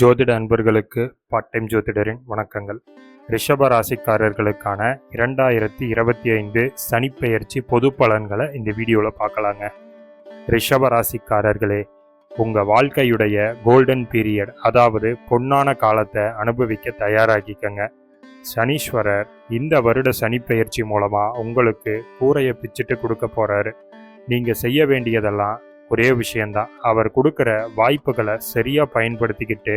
ஜோதிட அன்பர்களுக்கு part time ஜோதிடரின் வணக்கங்கள். ரிஷப ராசிக்காரர்களுக்கான இரண்டாயிரத்தி இருபத்தி ஐந்து சனிப்பெயர்ச்சி பொது பலன்களை இந்த வீடியோவில் பார்க்கலாங்க. ரிஷப ராசிக்காரர்களே உங்கள் வாழ்க்கையுடைய கோல்டன் பீரியட் அதாவது பொன்னான காலத்தை அனுபவிக்க தயாராகிக்கங்க. சனீஸ்வரர் இந்த வருட சனிப்பெயர்ச்சி மூலமாக உங்களுக்கு கூரையை பிச்சுட்டு கொடுக்க போகிறாரு நீங்கள் செய்ய வேண்டியதெல்லாம் ஒரே விஷயந்தான் அவர் கொடுக்குற வாய்ப்புகளை சரியாக பயன்படுத்திக்கிட்டு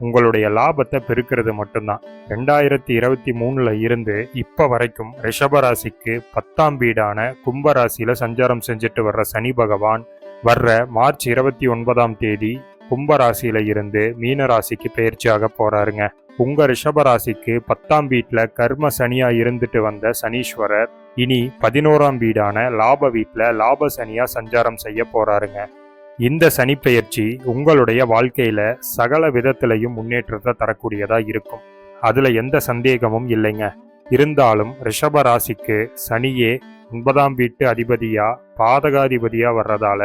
உங்களுடைய லாபத்தை பெருக்கிறது மட்டும்தான். ரெண்டாயிரத்தி இருபத்தி மூணில் இருந்து இப்போ வரைக்கும் ரிஷபராசிக்கு பத்தாம் வீடான கும்பராசியில் சஞ்சாரம் செஞ்சுட்டு வர்ற சனி பகவான் வர்ற மார்ச் இருபத்தி ஒன்பதாம் தேதி கும்பராசியில் இருந்து மீனராசிக்கு பயிற்சியாக போகிறாருங்க உங்க ரிஷபராசிக்கு பத்தாம் வீட்டில் கர்ம சனியா இருந்துட்டு வந்த சனீஸ்வரர் இனி பதினோராம் வீடான லாப வீட்டில் லாப சனியா சஞ்சாரம் செய்ய போறாருங்க. இந்த சனிப்பெயர்ச்சி உங்களுடைய வாழ்க்கையில சகல விதத்திலையும் முன்னேற்றத்தை தரக்கூடியதா இருக்கும். அதுல எந்த சந்தேகமும் இல்லைங்க. இருந்தாலும் ரிஷப ராசிக்கு சனியே ஒன்பதாம் வீட்டு அதிபதியா பாதகாதிபதியா வர்றதால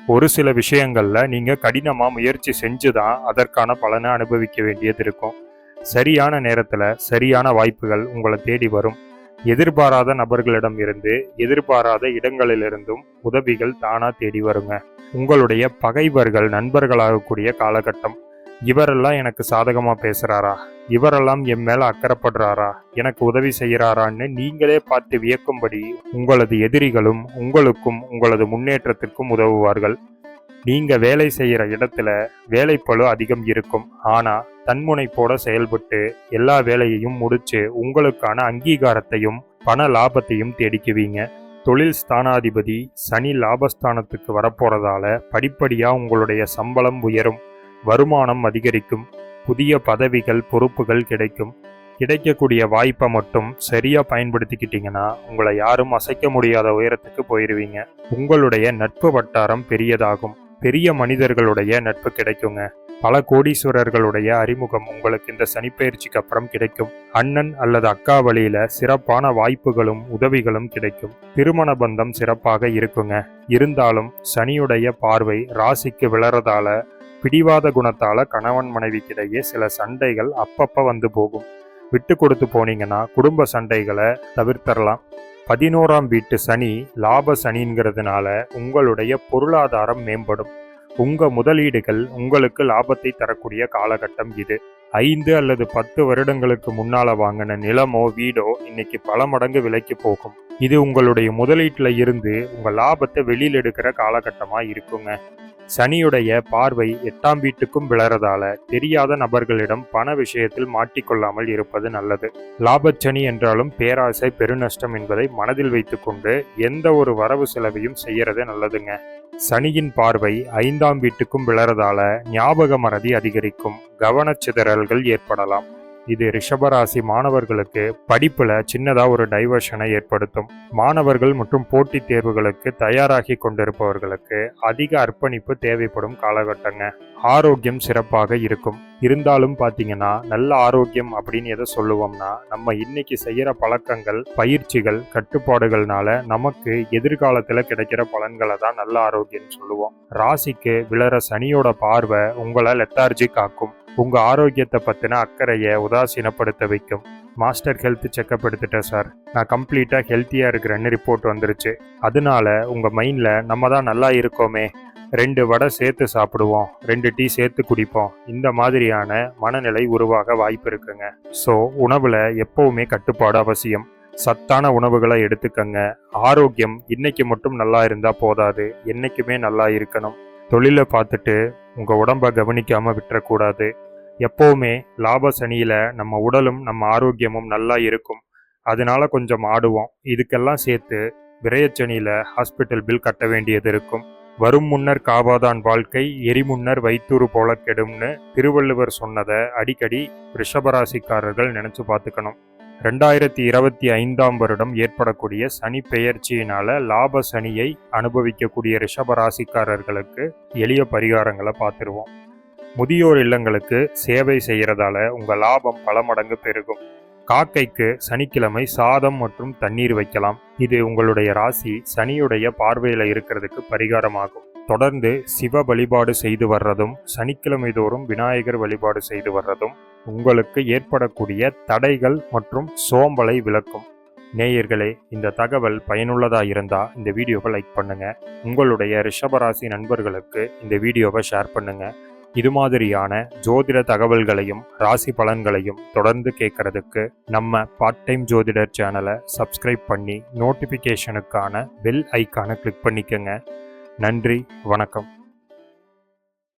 ஒரு சில விஷயங்கள்ல நீங்க கடினமா முயற்சி செஞ்சுதான் அதற்கான பலனை அனுபவிக்க வேண்டியது இருக்கும். சரியான நேரத்துல சரியான வாய்ப்புகள் உங்களை தேடி வரும். எதிர்பாராத நபர்களிடம் இருந்து எதிர்பாராத இடங்களிலிருந்தும் உதவிகள் தானா தேடி வருங்க. உங்களுடைய பகைவர்கள் நண்பர்களாகக்கூடிய காலகட்டம். இவரெல்லாம் எனக்கு சாதகமா பேசுறாரா? இவரெல்லாம் என் மேல அக்கறைப்படுறாரா? எனக்கு உதவி செய்யறாரான்னு நீங்களே பார்த்து வியக்கும்படி உங்களது எதிரிகளும் உங்களுக்கும் உங்களது முன்னேற்றத்திற்கும் உதவுவார்கள். நீங்கள் வேலை செய்கிற இடத்துல வேலைப்பழு அதிகம் இருக்கும். ஆனால் தன்முனைப்போட செயல்பட்டு எல்லா வேலையையும் முடித்து உங்களுக்கான அங்கீகாரத்தையும் பண லாபத்தையும் தேடிக்குவீங்க. தொழில் ஸ்தானாதிபதி சனி லாபஸ்தானத்துக்கு வரப்போகிறதால படிப்படியாக உங்களுடைய சம்பளம் உயரும். வருமானம் அதிகரிக்கும். புதிய பதவிகள் பொறுப்புகள் கிடைக்கும். கிடைக்கக்கூடிய வாய்ப்பை மட்டும் சரியாக பயன்படுத்திக்கிட்டிங்கன்னா உங்களை யாரும் அசைக்க முடியாத உயரத்துக்கு போயிடுவீங்க உங்களுடைய நட்பு வட்டாரம் பெரியதாகும். பெரிய மனிதர்களுடைய நட்பு கிடைக்குங்க. பல கோடீஸ்வரர்களுடைய அறிமுகம் உங்களுக்கு இந்த சனிப்பெயர்ச்சிக்கு அப்புறம் கிடைக்கும். அண்ணன் அல்லது அக்கா வழியில சிறப்பான வாய்ப்புகளும் உதவிகளும் கிடைக்கும். திருமண பந்தம் சிறப்பாக இருக்குங்க. இருந்தாலும் சனியுடைய பார்வை ராசிக்கு விளறதால பிடிவாத குணத்தால கணவன் மனைவிக்கிடையே சில சண்டைகள் அப்பப்ப வந்து போகும். விட்டு கொடுத்து போனீங்கன்னா குடும்ப சண்டைகளை தவிர்த்தரலாம். பதினோராம் வீட்டு சனி லாப சனிங்கிறதுனால உங்களுடைய பொருளாதாரம் மேம்படும். உங்க முதலீடுகள் உங்களுக்கு லாபத்தை தரக்கூடிய காலகட்டம் இது. ஐந்து அல்லது பத்து வருடங்களுக்கு முன்னால வாங்கின நிலமோ வீடோ இன்னைக்கு பல மடங்கு விலைக்கு போகும். இது உங்களுடைய முதலீட்டில் இருந்து உங்க லாபத்தை வெளியில் எடுக்கிற காலகட்டமா இருக்குங்க. சனியுடைய பார்வை எட்டாம் வீட்டுக்கும் விளறதால தெரியாத நபர்களிடம் பண விஷயத்தில் மாட்டிக்கொள்ளாமல் இருப்பது நல்லது. லாபச்சனி என்றாலும் பேராசை பெருநஷ்டம் என்பதை மனதில் வைத்துக்கொண்டு எந்த ஒரு வரவு செலவையும் செய்யறது நல்லதுங்க. சனியின் பார்வை ஐந்தாம் வீட்டுக்கும் விளறதால ஞாபக மறதி அதிகரிக்கும். கவனச்சிதறல்கள் ஏற்படலாம். இது ரிஷபராசி மாணவர்களுக்கு படிப்புல சின்னதா ஒரு டைவர்ஷனை ஏற்படுத்தும். மாணவர்கள் மற்றும் போட்டித் தேர்வுகளுக்கு தயாராகி கொண்டிருப்பவர்களுக்கு அதிக அர்ப்பணிப்பு தேவைப்படும் காலகட்டங்க. ஆரோக்கியம் சிறப்பாக இருக்கும். இருந்தாலும் பாத்தீங்கன்னா நல்ல ஆரோக்கியம் அப்படின்னு எதை சொல்லுவோம்னா நம்ம இன்னைக்கு செய்யற பழக்கங்கள் பயிற்சிகள் கட்டுப்பாடுகள்னால நமக்கு எதிர்காலத்துல கிடைக்கிற பலன்களை தான் நல்ல ஆரோக்கியம் சொல்லுவோம். ராசிக்கு விளர சனியோட பார்வை உங்களை லெத்தார்ஜி காக்கும். உங்க ஆரோக்கியத்தை பத்தின அக்கறையை உதாசீனப்படுத்த வைக்கும். மாஸ்டர் ஹெல்த் செக்அப் எடுத்துட்டேன் சார். நான் கம்ப்ளீட்டா ஹெல்த்தியா இருக்கிறேன்னு ரிப்போர்ட் வந்துருச்சு. அதனால உங்க மைண்ட்ல நம்ம தான் நல்லா இருக்கோமே. ரெண்டு வடை சேர்த்து சாப்பிடுவோம். ரெண்டு டீ சேர்த்து குடிப்போம். இந்த மாதிரியான மனநிலை உருவாக வாய்ப்பு இருக்குங்க. ஸோ உணவுல எப்பவுமே கட்டுப்பாடு அவசியம். சத்தான உணவுகளை எடுத்துக்கங்க. ஆரோக்கியம் இன்னைக்கு மட்டும் நல்லா இருந்தா போதாது. என்னைக்குமே நல்லா இருக்கணும். தொழிலை பார்த்துட்டு உங்கள் உடம்ப கவனிக்காமல் விட்டுறக்கூடாது. எப்போவுமே லாப சனியில் நம்ம உடலும் நம்ம ஆரோக்கியமும் நல்லா இருக்கும். அதனால கொஞ்சம் ஆடுவோம். இதுக்கெல்லாம் சேர்த்து விரயச்சனியில் ஹாஸ்பிட்டல் பில் கட்ட வேண்டியது இருக்கும். வரும் முன்னர் காவாதான் வாழ்க்கை எரிமுன்னர் வைத்தூறு போல கெடும்னு திருவள்ளுவர் சொன்னதை அடிக்கடி ரிஷபராசிக்காரர்கள் நினச்சி பார்த்துக்கணும். ரெண்டாயிரத்தி இருபத்தி ஐந்தாம் வருடம் ஏற்படக்கூடிய சனி பெயர்ச்சியினால லாப சனியை அனுபவிக்கக்கூடிய ரிஷபராசிக்காரர்களுக்கு எளிய பரிகாரங்களை பார்த்துருவோம். முதியோர் இல்லங்களுக்கு சேவை செய்கிறதால உங்கள் லாபம் பல மடங்கு பெருகும். காக்கைக்கு சனிக்கிழமை சாதம் மற்றும் தண்ணீர் வைக்கலாம். இது உங்களுடைய ராசி சனியுடைய பார்வையில் இருக்கிறதுக்கு பரிகாரமாகும். தொடர்ந்து சிவ வழிபாடு செய்து வர்றதும் சனிக்கிழமை தோறும் விநாயகர் வழிபாடு செய்து வர்றதும் உங்களுக்கு ஏற்படக்கூடிய தடைகள் மற்றும் சோம்பலை விளக்கும். நேயர்களே இந்த தகவல் பயனுள்ளதாக இருந்தால் இந்த வீடியோவை லைக் பண்ணுங்கள் உங்களுடைய ரிஷபராசி நண்பர்களுக்கு இந்த வீடியோவை ஷேர் பண்ணுங்கள் இது மாதிரியான ஜோதிட தகவல்களையும் ராசி பலன்களையும் தொடர்ந்து கேட்கறதுக்கு நம்ம பார்ட் டைம் ஜோதிடர் சேனலை சப்ஸ்கிரைப் பண்ணி நோட்டிஃபிகேஷனுக்கான பெல் ஐக்கானை கிளிக் பண்ணிக்கோங்க. நன்றி வணக்கம்.